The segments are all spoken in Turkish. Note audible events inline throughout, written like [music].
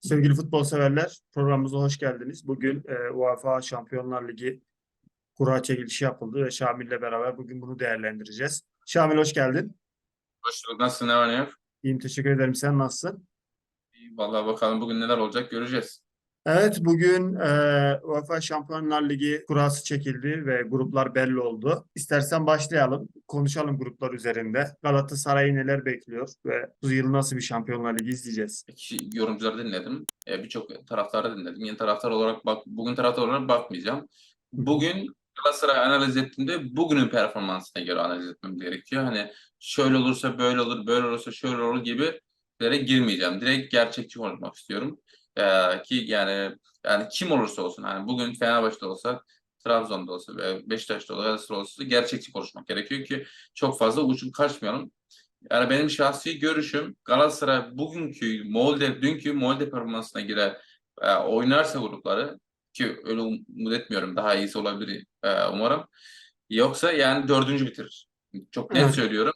Sevgili futbol severler, programımıza hoş geldiniz. Bugün e, UEFA Şampiyonlar Ligi kura çekilişi yapıldı ve Şamil'le beraber bugün bunu değerlendireceğiz. Şamil hoş geldin. Hoş bulduk. Nasılsın? Ne var ne yok? İyiyim, teşekkür ederim. Sen nasılsın? İyi, Vallahi bakalım bugün neler olacak göreceğiz. Evet, bugün e, UEFA Şampiyonlar Ligi kurası çekildi ve gruplar belli oldu. İstersen başlayalım, konuşalım gruplar üzerinde. Galatasaray'ı neler bekliyor ve bu yıl nasıl bir Şampiyonlar Ligi izleyeceğiz? Kişi, yorumcuları dinledim. E, Birçok taraftarı dinledim. Yeni taraftar olarak bak bugün taraftar olarak bakmayacağım. Bugün Galatasaray analiz ettiğimde bugünün performansına göre analiz etmem gerekiyor. Hani şöyle olursa böyle olur, böyle olursa şöyle olur gibi girmeyeceğim. Direkt gerçekçi konuşmak istiyorum. E, ki yani yani kim olursa olsun hani bugün Fenerbahçe'de olsa Trabzon'da olsa ve Beşiktaş'ta olsa Galatasaray olsa gerçekçi konuşmak gerekiyor ki çok fazla uçup kaçmayalım. Yani benim şahsi görüşüm Galatasaray bugünkü Molde, dünkü Molde performansına göre e, oynarsa grupları ki öyle umut etmiyorum daha iyisi olabilir e, umarım. Yoksa yani dördüncü bitirir. Çok net Evet. söylüyorum.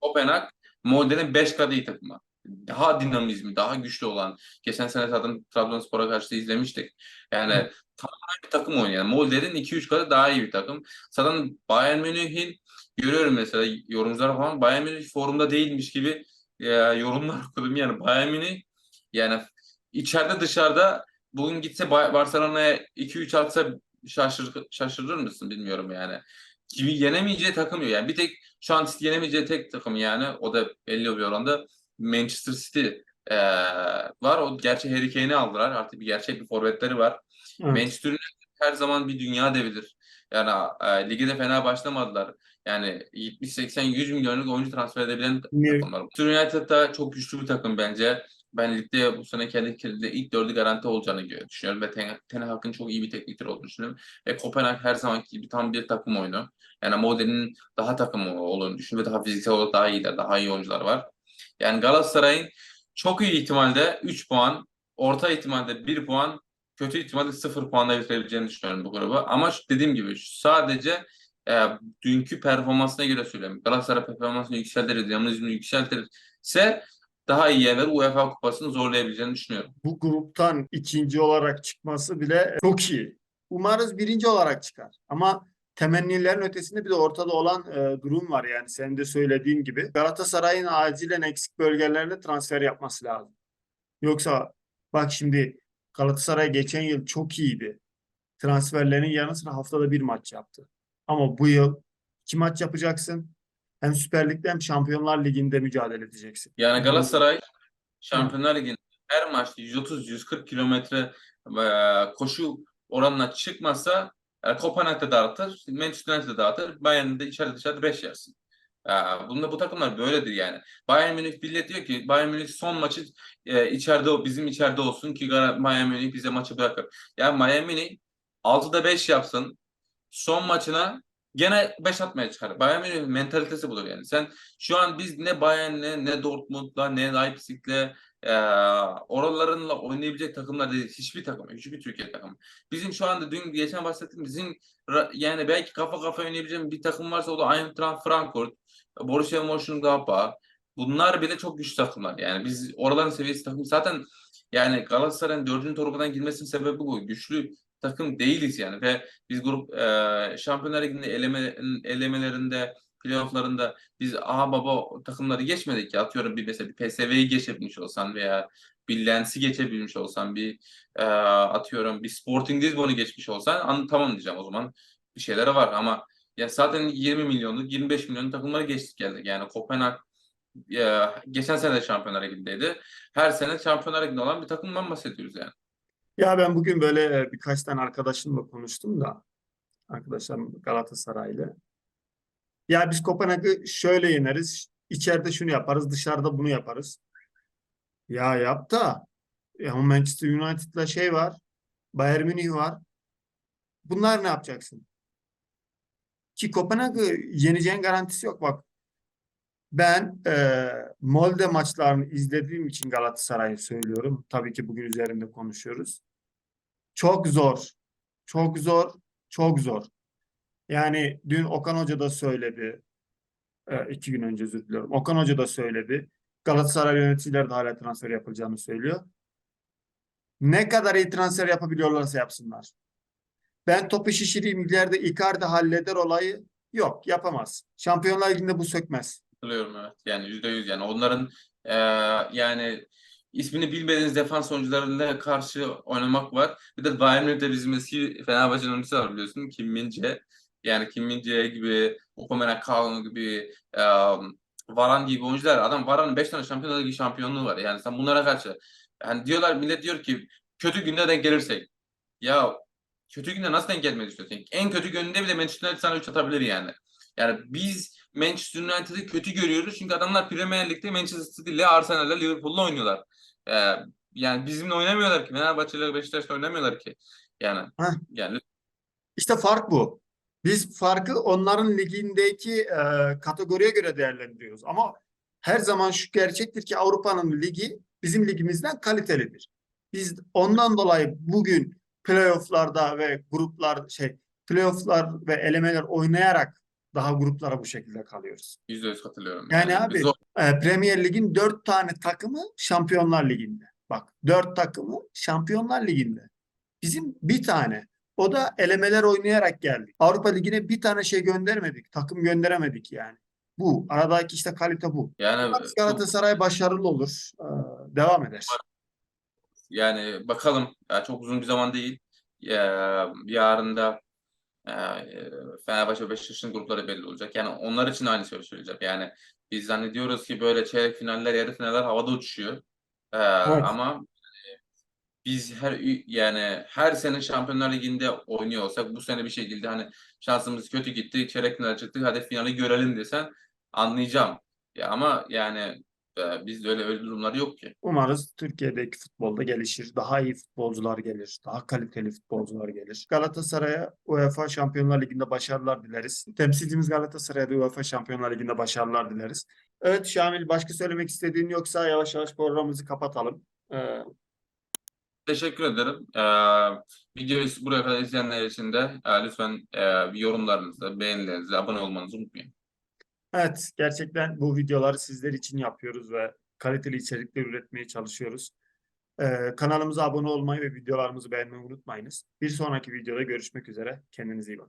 Kopenhag Molde'nin beş katı iyi takımı. Daha dinamizmi, daha güçlü olan. Geçen sene zaten Trabzonspor'a karşı da izlemiştik. Yani tamamen bir takım oynuyor. Yani Molde'nin 2-3 katı daha iyi bir takım. Zaten Bayern Münih'in görüyorum mesela yorumcular falan Bayern Münih formda değilmiş gibi e, yorumlar [laughs] okudum. Yani Bayern Münih yani içeride dışarıda bugün gitse Barcelona'ya 2-3 atsa şaşır, şaşırır mısın bilmiyorum yani. Gibi yenemeyeceği takım yok. Yani bir tek şu an yenemeyeceği tek takım yani o da belli bir oranda Manchester City e, var. O gerçi Harry Kane'i aldılar. Artık bir gerçek bir forvetleri var. Evet. Manchester United her zaman bir dünya devidir. Yani e, lige de fena başlamadılar. Yani 70 80 100 milyonluk oyuncu transfer edebilen Niye- takımlar. Manchester United da çok güçlü bir takım bence. Ben ligde bu sene kendi kendine ilk dördü garanti olacağını düşünüyorum ve Ten, Ten Hag'ın çok iyi bir tekniktir olduğunu düşünüyorum. Ve Kopenhag her zamanki gibi tam bir takım oyunu. Yani Modern'in daha takım olduğunu düşünüyorum ve daha fiziksel olarak daha iyiler, daha iyi oyuncular var. Yani Galatasaray'ın çok iyi ihtimalde 3 puan, orta ihtimalde 1 puan, kötü ihtimalle 0 puanla bitirebileceğini düşünüyorum bu grubu. Ama dediğim gibi sadece e, dünkü performansına göre söylüyorum. Galatasaray performansını yükseltir, dinamizmini yükseltirse daha iyi yerler UEFA kupasını zorlayabileceğini düşünüyorum. bu gruptan ikinci olarak çıkması bile çok iyi. Umarız birinci olarak çıkar. Ama temennilerin ötesinde bir de ortada olan e, durum var yani senin de söylediğin gibi. Galatasaray'ın acilen eksik bölgelerine transfer yapması lazım. Yoksa bak şimdi Galatasaray geçen yıl çok iyiydi. Transferlerin yanı sıra haftada bir maç yaptı. Ama bu yıl iki maç yapacaksın. Hem Süper Lig'de hem Şampiyonlar Ligi'nde mücadele edeceksin. Yani Galatasaray Şampiyonlar Ligi'nde her maçta 130-140 kilometre e, koşu oranına çıkmasa e, Kopenhag'da dağıtır, Manchester United'da dağıtır, Bayern'de içeride dışarıda 5 yersin. E, bunda bu takımlar böyledir yani. Bayern Münih millet diyor ki Bayern Münih son maçı e, içeride bizim içeride olsun ki Bayern Münih bize maçı bırakır. Yani Bayern Münih 6'da 5 yapsın. Son maçına gene 5 atmaya çıkar. Bayern Münih mentalitesi budur yani. Sen şu an biz ne Bayern'le ne Dortmund'la ne Leipzig'le e, oralarınla oynayabilecek takımlar değil. Hiçbir takım. Hiçbir Türkiye takımı. Bizim şu anda dün geçen bahsettiğim bizim yani belki kafa kafa oynayabileceğim bir takım varsa o da Eintracht Frankfurt, Borussia Mönchengladbach. Bunlar bile çok güçlü takımlar. Yani biz oraların seviyesi takım. Zaten yani Galatasaray'ın dördüncü torbadan girmesinin sebebi bu. Güçlü takım değiliz yani ve biz grup e, Şampiyonlar Ligi'nde eleme, elemelerinde playofflarında biz aha baba takımları geçmedik ya atıyorum bir mesela bir PSV'yi geçebilmiş olsan veya bir Lens'i geçebilmiş olsan bir e, atıyorum bir Sporting Lisbon'u geçmiş olsan an, tamam diyeceğim o zaman bir şeylere var ama ya zaten 20 milyonluk 25 milyonluk takımları geçtik geldik yani Kopenhag e, geçen sene de Şampiyonlar Ligi'ndeydi. Her sene Şampiyonlar Ligi'nde olan bir takımdan bahsediyoruz yani. Ya ben bugün böyle e, birkaç tane arkadaşımla konuştum da arkadaşlarım Galatasaraylı. Ya biz Kopenhag'ı şöyle yeneriz. içeride şunu yaparız, dışarıda bunu yaparız. Ya yap da ya ama Manchester United'la şey var. Bayern Münih var. Bunlar ne yapacaksın? Ki Kopenhag'ı yeneceğin garantisi yok. Bak ben e, Molde maçlarını izlediğim için Galatasaray'ı söylüyorum. Tabii ki bugün üzerinde konuşuyoruz. Çok zor. Çok zor. Çok zor. Yani dün Okan Hoca da söyledi. E, iki gün önce özür diliyorum. Okan Hoca da söyledi. Galatasaray yöneticileri de hala transfer yapılacağını söylüyor. Ne kadar iyi transfer yapabiliyorlarsa yapsınlar. Ben topu şişireyim ileride Icardi halleder olayı yok yapamaz. Şampiyonlar Ligi'nde bu sökmez. Hatırlıyorum evet. Yani yüzde yüz yani onların eee, yani ismini bilmediğiniz defans oyuncularına karşı oynamak var. Bir de Bayern Münih'te bizim eski Fenerbahçe'nin oyuncusu var biliyorsun. Kim Min-jae. Yani Kim Min-jae gibi, Upamecano gibi, eee Varane gibi oyuncular. Adam Varane'ın 5 tane Şampiyonlar Ligi şampiyonluğu var. Yani sen bunlara karşı yani diyorlar millet diyor ki kötü günde denk gelirsek. Ya kötü günde nasıl denk gelmeyi düşünüyorsun? En kötü gününde bile Manchester United sana 3 atabilir yani. Yani biz Manchester United'ı kötü görüyoruz çünkü adamlar Premier Lig'de Manchester City ile Arsenal'le Liverpool'la oynuyorlar. Ee, yani bizimle oynamıyorlar ki. Fenerbahçe ile Beşiktaş'la oynamıyorlar ki. Yani Heh. yani İşte fark bu. Biz farkı onların ligindeki e, kategoriye göre değerlendiriyoruz. Ama her zaman şu gerçektir ki Avrupa'nın ligi bizim ligimizden kalitelidir. Biz ondan dolayı bugün playoff'larda ve gruplar şey playoff'lar ve elemeler oynayarak daha gruplara bu şekilde kalıyoruz. yüzde yüz katılıyorum. Yani abi zor- e, Premier Lig'in dört tane takımı Şampiyonlar Ligi'nde. Bak dört takımı Şampiyonlar Ligi'nde. Bizim bir tane. O da elemeler oynayarak geldik. Avrupa Ligi'ne bir tane şey göndermedik. Takım gönderemedik yani. Bu. Aradaki işte kalite bu. yani Galatasaray başarılı olur. Ee, devam eder. Yani bakalım ya çok uzun bir zaman değil. Ya, yarın da e, Fenerbahçe ve Beşiktaş'ın grupları belli olacak. Yani onlar için aynı şey söyleyeceğim. Yani biz zannediyoruz ki böyle çeyrek finaller, yarı finaller havada uçuşuyor. E, Evet. ama biz her yani her sene Şampiyonlar Ligi'nde oynuyor olsak bu sene bir şekilde hani şansımız kötü gitti, çeyrek final çıktık, hadi finali görelim desen anlayacağım. Ya ama yani e, bizde öyle öyle durumlar yok ki. Umarız Türkiye'deki futbolda gelişir. Daha iyi futbolcular gelir. Daha kaliteli futbolcular gelir. Galatasaray'a UEFA Şampiyonlar Ligi'nde başarılar dileriz. Temsilcimiz Galatasaray'a da UEFA Şampiyonlar Ligi'nde başarılar dileriz. Evet Şamil başka söylemek istediğin yoksa yavaş yavaş programımızı kapatalım. Ee, Teşekkür ederim. Ee, videoyu buraya kadar izleyenler için de e, lütfen e, yorumlarınızı, beğenilerinizi, abone olmanızı unutmayın. evet gerçekten bu videoları sizler için yapıyoruz ve kaliteli içerikler üretmeye çalışıyoruz. Ee, kanalımıza abone olmayı ve videolarımızı beğenmeyi unutmayınız. Bir sonraki videoda görüşmek üzere. Kendinize iyi bakın.